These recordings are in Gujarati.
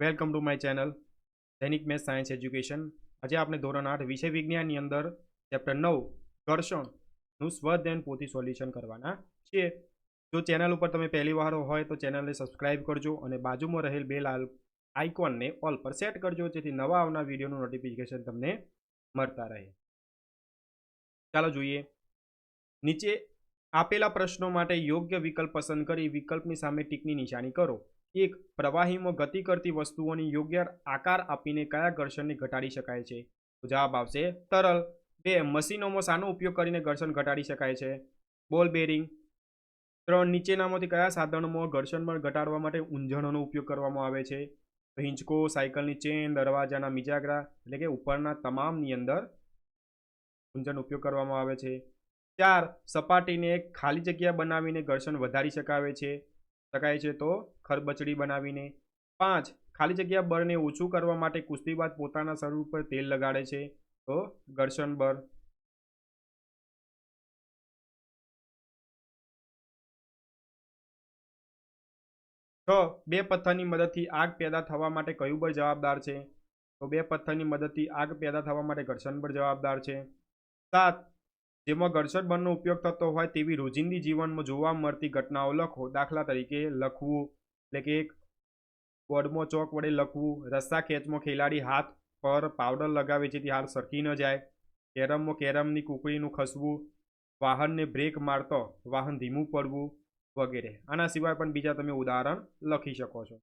Welcome to my channel Dainik math science education આજે આપણે ધોરણ આઠ વિષય વિજ્ઞાનની અંદર ચેપ્ટર નવ, ઘર્ષણનું સ્વધ્યન પોથી સોલ્યુશન કરવાના છીએ. જો ચેનલ ઉપર તમે પહેલી વાર હોય તો ચેનલને સબસ્ક્રાઇબ કરજો અને બાજુમાં રહેલ બે લાલ આઇકોનને ઓલ પર સેટ કરજો, જેથી નવા આવનાર વિડીયોનું નોટિફિકેશન તમને મળતા રહે. ચાલો જોઈએ. નીચે આપેલા પ્રશ્નો માટે યોગ્ય વિકલ્પ પસંદ કરી વિકલ્પની સામે ટીકની નિશાની કરો. એક પ્રવાહીમાં ગતિ કરતી વસ્તુઓની યોગ્ય આકાર આપીને કયા ઘર્ષણને ઘટાડી શકાય છે? તો જવાબ આવશે, તરલ. બે, મશીનોમાં શાનો ઉપયોગ કરીને ઘર્ષણ ઘટાડી શકાય છે. બોલ બેરિંગ. ત્રણ, નીચેનામાંથી કયા સાધનોમાં ઘર્ષણ બળ ઘટાડવા માટે ઊંઝણોનો ઉપયોગ કરવામાં આવે છે? હિંચકો, સાયકલની ચેન, દરવાજાના મિજાગરા એટલે કે ઉપરના તમામની અંદર ઊંઝણ ઉપયોગ કરવામાં આવે છે. ચાર, સપાટીને ખાલી જગ્યા બનાવીને ઘર્ષણ વધારી શકાવે છે. શકાય છે તો ખરબચડી બનાવીને. પાંચ, ખાલી જગ્યા બળને ઓછું કરવા માટે કુસ્તીબાદ પોતાના શરીર ઉપર તેલ લગાડે છે. તો ઘર્ષણ બળ. છ, બે પથ્થરની મદદથી આગ પેદા થવા માટે કયું બળ જવાબદાર છે? તો બે પથ્થરની મદદથી આગ પેદા થવા માટે ઘર્ષણ બળ જવાબદાર છે. સાત જેમાં ઘર્ષણ બળનો ઉપયોગ થતો હોય તેવી રોજિંદી જીવનમાં જોવા મળતી ઘટનાઓ લખો. દાખલા તરીકે લખવું એટલે કે બોર્ડમાં ચોક વડે લખવું. રસ્સા ખેંચમાં ખેલાડી હાથ પર પાવડર લગાવે જેથી હાથ સરકી ન જાય. કેરમમાં કેરમની કુકડીનું ખસવું. વાહનને બ્રેક મારતો. વાહન ધીમું પડવું વગેરે. આના સિવાય પણ બીજા તમે ઉદાહરણ લખી શકો છો.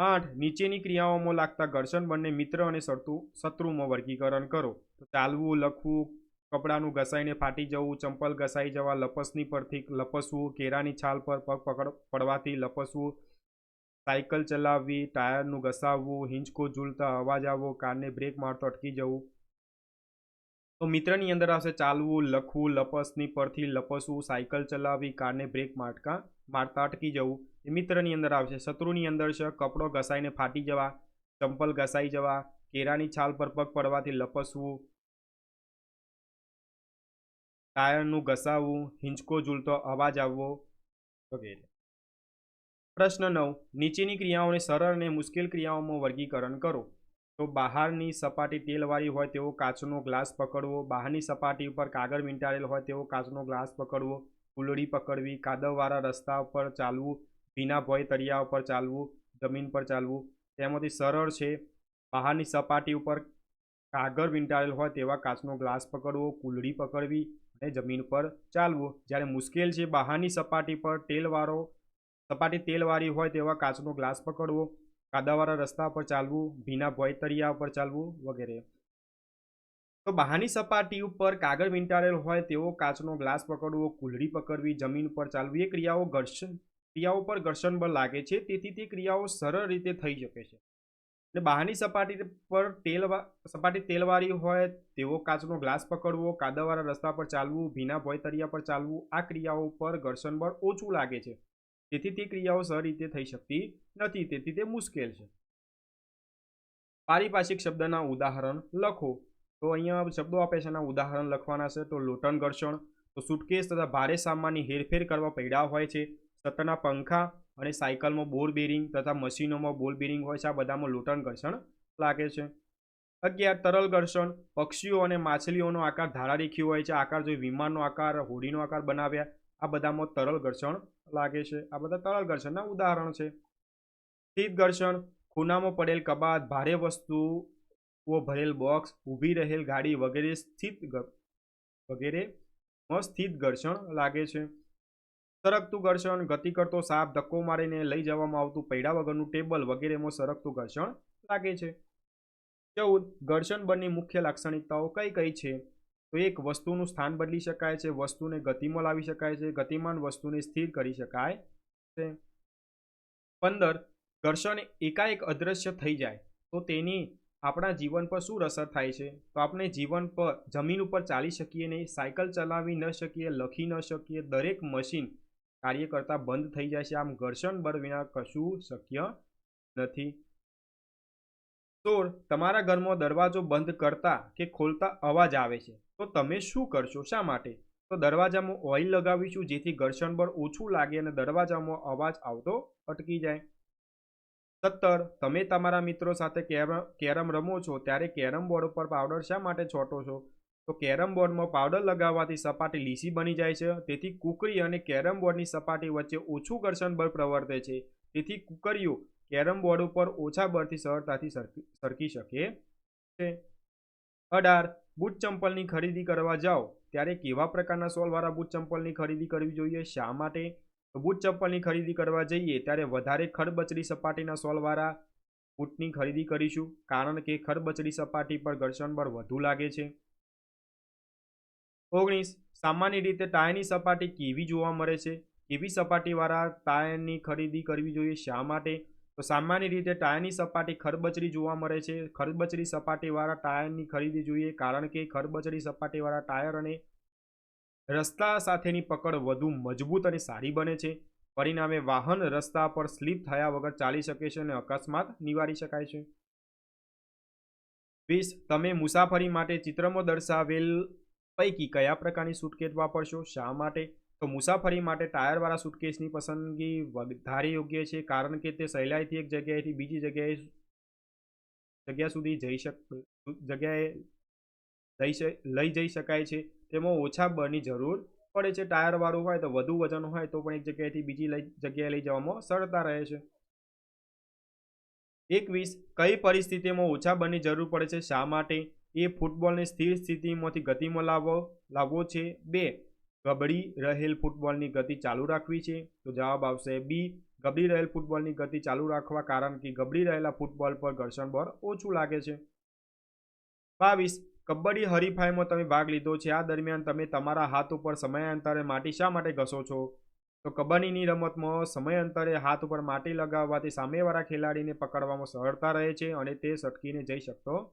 આઠ, નીચેની ક્રિયાઓમાં લાગતા ઘર્ષણ બંને મિત્ર અને શત્રુ, શત્રુમાં વર્ગીકરણ કરો. તો ચાલવું, લખવું, કપડાનું ઘસાઈને ફાટી જવું, ચંપલ ઘસાઈ જવા, લપસની પરથી લપસવું, કેરાની છાલ પર પગ પકડ, પડવાથી લપસવું, સાયકલ ચલાવવી, ટાયરનું ઘસાવવું, હિંચકો ઝૂલતા અવાજ આવવો, કારને બ્રેક મારતો અટકી જવું. તો મિત્રની અંદર આવશે ચાલવું, લખવું, લપસની પરથી લપસવું, સાયકલ ચલાવવી, કારને બ્રેક માટકા મારતા અટકી જવું. એ મિત્રની અંદર આવશે. શત્રુની અંદર છે, કપડો ઘસાઈને ફાટી જવા, ચંપલ ઘસાઈ જવા, કેરાની છાલ પર પગ પડવાથી લપસવું ટાયરનું ઘસાવવું, હિંચકો ઝૂલતો અવાજ આવવો વગેરે. પ્રશ્ન નવ, નીચેની ક્રિયાઓને સરળ અને મુશ્કેલ ક્રિયાઓમાં વર્ગીકરણ કરો. તો બહારની સપાટી તેલવાળી હોય તેવો કાચનો ગ્લાસ પકડવો, બહારની સપાટી ઉપર કાગળ વીંટાળેલ હોય તેવો કાચનો ગ્લાસ પકડવો ફૂલડી પકડવી, કાદવવાળા રસ્તા ઉપર ચાલવું ભીના ભોય તળિયા ઉપર ચાલવું, જમીન પર ચાલવું, તેમાંથી સરળ છે. બહારની સપાટી ઉપર કાગળ વીંટાળેલ હોય તેવા કાચનો ગ્લાસ પકડવો કુલડી પકડવી અને જમીન પર ચાલવું. જ્યારે મુશ્કેલ છે બહારની સપાટી પર તેલવાળો, સપાટી તેલવાળી હોય તેવા કાચનો ગ્લાસ પકડવો, કાદાવાળા રસ્તા પર ચાલવું, ભીના ભોય તળિયા ઉપર ચાલવું વગેરે. તો બહારની સપાટી ઉપર કાગળ વીંટાળેલ હોય તેવો કાચનો ગ્લાસ પકડવો કુલડી પકડવી, જમીન પર ચાલવી, એ ક્રિયાઓ ઘર્ષણ ક્રિયાઓ પર ઘર્ષણ બળ લાગે છે, તેથી તે ક્રિયાઓ સરળ રીતે થઈ શકે છે. અને બહારની સપાટી પર તેલ સપાટી તેલવાળી હોય તેવો કાચનો ગ્લાસ પકડવો કાદવવાળા રસ્તા પર ચાલવું, ભીના ભોય તળિયા પર ચાલવું, આ ક્રિયાઓ પર ઘર્ષણ બળ ઓછું લાગે છે. તેથી તે ક્રિયાઓ સરળ રીતે થઈ શકતી નથી, તેથી તે મુશ્કેલ છે. પારિભાષિક શબ્દના ઉદાહરણ લખો. તો અહીંયા શબ્દો આપે છે, એના ઉદાહરણ લખવાના છે. તો લોટન ઘર્ષણ, તો સુટકેસ તથા ભારે સામાનની હેરફેર કરવા પૈડા હોય છે. સતરના પંખા અને સાયકલમાં બોલ બેરિંગ તથા મશીનોમાં બોલ બેરિંગ હોય છે, આ બધામાં લોટન ઘર્ષણ લાગે છે. અગિયાર, તરલ ઘર્ષણ. પક્ષીઓ અને માછલીઓનો આકાર ધારારેખી હોય છે. આકાર જો વિમાનનો આકાર, હોડીનો આકાર બનાવ્યા, આ બધામાં તરલ ઘર્ષણ લાગે છે. આ બધા તરલ ઘર્ષણના ઉદાહરણ છે. સ્થિત ઘર્ષણ. ખૂનામાં પડેલ કબાટ, ભારે વસ્તુઓ ભરેલ બોક્સ, ઊભી રહેલ ગાડી વગેરે સ્થિત વગેરેમાં સ્થિત ઘર્ષણ લાગે છે. સરકતું ઘર્ષણ, ગતિ કરતો સાપ, ધક્કો મારીને લઈ જવામાં આવતું પૈડા વગરનું ટેબલ વગેરેમાં સરકતું ઘર્ષણ લાગે છે. ચૌદ, ઘર્ષણ બળની મુખ્ય લાક્ષણિકતાઓ કઈ કઈ છે? તો એક, વસ્તુનું સ્થાન બદલી શકાય છે, વસ્તુને ગતિમાં લાવી શકાય છે, ગતિમાન વસ્તુને સ્થિર કરી શકાય છે. પંદર, ઘર્ષણ એકાએક અદૃશ્ય થઈ જાય, તો તેની આપણા જીવન પર શું અસર થાય છે? તો આપણે જીવન પર, જમીન ઉપર ચાલી શકીએ નહીં, સાયકલ ચલાવી ન શકીએ, લખી ન શકીએ, દરેક મશીન કાર્ય કરતા બંધ થઈ જાય છે આમ ઘર્ષણ બળ વિના કશું શક્ય નથી. સોળ. તમારા ઘરમાં દરવાજો બંધ કરતા કે ખોલતા અવાજ આવે છે. તો તમે શું કરશો? શા માટે? તો દરવાજામાં ઓઇલ લગાવીશું જેથી ઘર્ષણ બળ ઓછું લાગે અને દરવાજામાં અવાજ આવતો અટકી જાય. સત્તર. તમે તમારા મિત્રો સાથે કેરમ રમો છો. ત્યારે કેરમ બોર્ડ ઉપર પાવડર શા માટે છોટો છો? તો કેરમ બોર્ડમાં પાવડર લગાવવાથી સપાટી લીસી બની જાય છે. તેથી કુકરી અને કેરમ બોર્ડની સપાટી વચ્ચે ઓછું ઘર્ષણ બળ પ્રવર્તે છે. તેથી કુકરીઓ કેરમ બોર્ડ ઉપર ઓછા બળથી સરળતાથી સરકી શકે છે. અઢાર, બૂટ ચંપલની ખરીદી કરવા જાઓ. ત્યારે કેવા પ્રકારના સોલવાળા બૂટ ચંપલની ખરીદી કરવી જોઈએ? શા માટે? બૂટ ચંપલની ખરીદી કરવા જઈએ ત્યારે વધારે ખડબચડી સપાટીના સોલવાળા બૂટની ખરીદી કરીશું. કારણ કે ખડબચડી સપાટી પર ઘર્ષણ બળ વધુ લાગે છે. ઓગણીસ. સામાન્ય રીતે ટાયરની સપાટી કેવી જોવા મળે છે? કેવી સપાટીવાળા ટાયરની ખરીદી કરવી જોઈએ શા માટે? તો સામાન્ય રીતે ટાયરની સપાટી ખરબચડી જોવા મળે છે. ખરબચડી સપાટીવાળા ટાયરની ખરીદી જોઈએ કારણ કે ખરબચડી સપાટીવાળા ટાયર અને રસ્તા સાથેની પકડ વધુ મજબૂત અને સારી બને છે. પરિણામે વાહન રસ્તા પર સ્લીપ થયા વગર ચાલી શકે છે અને અકસ્માત નિવારી શકાય છે. વીસ. તમે મુસાફરી માટે ચિત્રમાં દર્શાવેલ પૈકી કયા પ્રકારની સુટકેસ વાપરશો, શા માટે? તો મુસાફરી માટે ટાયરવાળા સુટકેસની પસંદગી વધારે યોગ્ય છે, કારણ કે તે સહેલાઈથી એક જગ્યાએથી બીજી જગ્યાએ જગ્યા સુધી જઈ શક, જગ્યાએ લઈ લઈ જઈ શકાય છે. તેમાં ઓછા બળની જરૂર પડે છે. ટાયરવાળું હોય તો વધુ વજન હોય તો પણ એક જગ્યાએથી બીજી લઈ, જગ્યાએ લઈ જવામાં સરળતા રહે છે. એકવીસ, કઈ પરિસ્થિતિમાં ઓછા બળની જરૂર પડે છે? શા માટે? એ ફૂટબોલને સ્થિર સ્થિતિમાંથી ગતિમાં લાવવો લાવવો છે. બે, ગબડી રહેલ ફૂટબોલની ગતિ ચાલુ રાખવી છે. તો જવાબ આવશે બી, ગબડી રહેલ ફૂટબોલની ગતિ ચાલુ રાખવા કારણ કે ગબડી રહેલા ફૂટબોલ પર ઘર્ષણ બળ ઓછું લાગે છે. બાવીસ, કબડ્ડી હરીફાઈમાં તમે ભાગ લીધો છે. આ દરમિયાન તમે તમારા હાથ ઉપર સમયાંતરે માટી શા માટે ઘસો છો? તો કબડ્ડીની રમતમાં સમયાંતરે હાથ ઉપર માટી લગાવવાથી સામેવાળા ખેલાડીને પકડવામાં સરળતા રહે છે અને તે સટકીને જઈ શકતો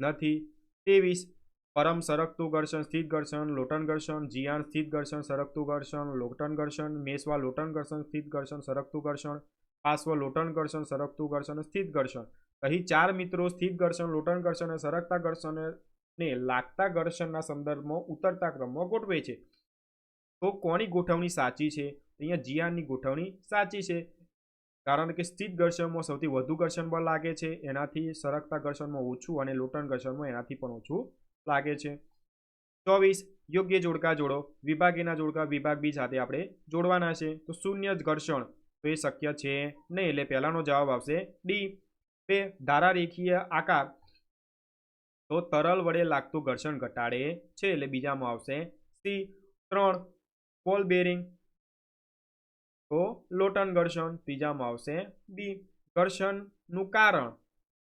નથી. ત્રેવીસ પરમ સરકતું ઘર્ષણ, સ્થિત ઘર્ષણ, લોટન ઘર્ષણ, જીયાણ, સ્થિત ઘર્ષણ, સરકતું ઘર્ષણ, લોટન ઘર્ષણ મેસવા લોટન ઘર્ષણ, સ્થિત ઘર્ષણ, સરકતું ઘર્ષણ પાર્શ્વ લોટન ઘર્ષણ, સરકતું ઘર્ષણ, સ્થિત ઘર્ષણ. અહીં ચાર મિત્રો સ્થિત ઘર્ષણ, લોટન ઘર્ષણ અને સરકતા ઘર્ષણને લાગતા ઘર્ષણના સંદર્ભમાં ઉતરતા ક્રમમાં ગોઠવે છે. તો કોની ગોઠવણી સાચી છે? અહીંયા જીયાનની ગોઠવણી સાચી છે. કારણ કે સ્થિત ઘર્ષણમાં સૌથી વધુ ઘર્ષણ બળ લાગે છે, એનાથી સરકતા ઘર્ષણમાં ઓછું અને લોટન ઘર્ષણમાં એનાથી પણ ઓછું લાગે છે. ચોવીસ, યોગ્ય જોડકા જોડો. વિભાગ એના જોડકા વિભાગ બી સાથે આપણે જોડવાના છે. તો શૂન્ય ઘર્ષણ. તો એ શક્ય છે નહીં એટલે પહેલાંનો જવાબ આવશે ડી બે ધારા રેખીય આકાર. તો તરલ વડે લાગતું ઘર્ષણ ઘટાડે છે એટલે બીજામાં આવશે સી ત્રણ બોલ બેરિંગ. તો લોટન ઘર્ષણ ત્રીજામાં આવશે બી. ઘર્ષણનું કારણ.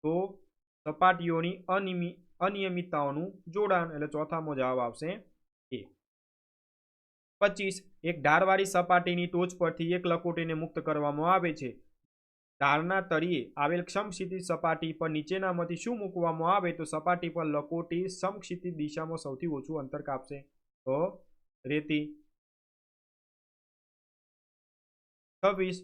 તો સપાટીઓની અનિયમિત અનિયમિતતાઓનું જોડાણ એટલે ચોથામાં જવાબ આવશે એ. પચીસ. એક ધારવાળી સપાટીની ટોચ પરથી એક લકોટીને મુક્ત કરવામાં આવે છે. ધારના તળિયે આવેલ સમક્ષિતિજ સપાટી પર નીચેનામાંથી શું મૂકવામાં આવે તો સપાટી પર લકોટી સમક્ષિતિજ દિશામાં સૌથી ઓછું અંતર કાપશે. તો રેતી. છવ્વીસ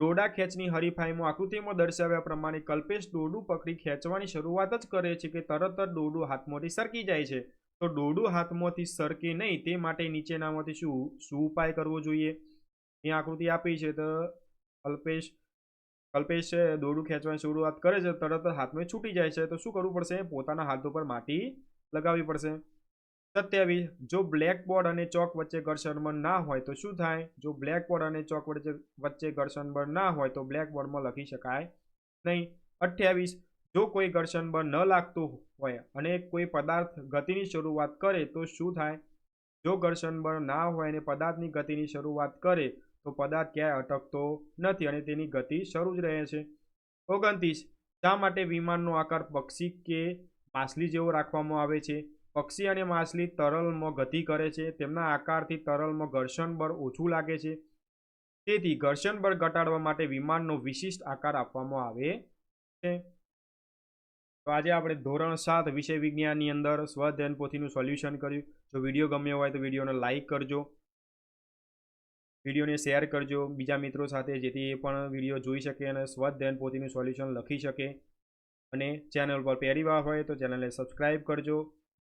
દોરડા ખેંચની હરીફાઈમાં આકૃતિમાં દર્શાવ્યા પ્રમાણે કલ્પેશ દોરડું પકડી ખેંચવાની શરૂઆત જ કરે છે કે તરત જ દોરડું હાથમાંથી સરકી જાય છે. તો દોરડું હાથમાંથી સરકે નહીં તે માટે નીચેનામાંથી શું શું ઉપાય કરવો જોઈએ? એ આકૃતિ આપી છે તો કલ્પેશ કલ્પેશ છે દોરડું ખેંચવાની શરૂઆત કરે છે, તરત હાથમાં છૂટી જાય છે. તો શું કરવું પડશે? પોતાના હાથ ઉપર માટી લગાવવી પડશે. સત્યાવીસ, જો બ્લેકબોર્ડ અને ચોક વચ્ચે ઘર્ષણબળ ના હોય તો શું થાય? જો બ્લેકબોર્ડ અને ચોક વચ્ચે વચ્ચે ઘર્ષણબળ ના હોય તો બ્લેકબોર્ડમાં લખી શકાય નહીં. અઠ્યાવીસ, જો કોઈ ઘર્ષણબળ ન લાગતું હોય અને કોઈ પદાર્થ ગતિની શરૂઆત કરે તો શું થાય? જો ઘર્ષણબળ ના હોય અને પદાર્થની ગતિની શરૂઆત કરે તો પદાર્થ ક્યાંય અટકતો નથી અને તેની ગતિ શરૂ જ રહે છે. ઓગણત્રીસ, શા માટે વિમાનનો આકાર પક્ષી કે માછલી જેવો રાખવામાં આવે છે? પક્ષી અને માછલી તરલમાં ગતિ કરે છે. તેમના આકારથી તરલમાં ઘર્ષણ બળ ઓછું લાગે છે. તેથી ઘર્ષણ બળ ઘટાડવા માટે વિમાનનો વિશિષ્ટ આકાર આપવામાં આવે છે. તો આજે આપણે ધોરણ સાત વિષય વિજ્ઞાનની અંદર સ્વધ્યન પોથીનું સોલ્યુશન કર્યું. જો વીડિયો ગમ્યો હોય તો વિડીયોને લાઇક કરજો. વિડીયોને શેર કરજો. બીજા મિત્રો સાથે જેથી એ પણ વીડિયો જોઈ શકે અને સ્વધ્યન પોતીનું સોલ્યુશન લખી શકે. અને ચેનલ પર પહેલી વાર હોય તો ચેનલને સબસ્ક્રાઈબ કરજો.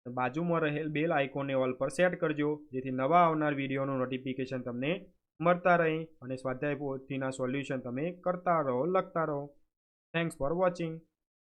બાજુમાં રહેલ બેલ આઇકોનને ઓલ પર સેટ કરજો, જેથી નવા આવનાર વિડીયોનું નોટિફિકેશન તમને મળતા રહે અને સ્વાધ્યાય પોથીના સોલ્યુશન તમે કરતા રહો, લખતા રહો. Thanks for watching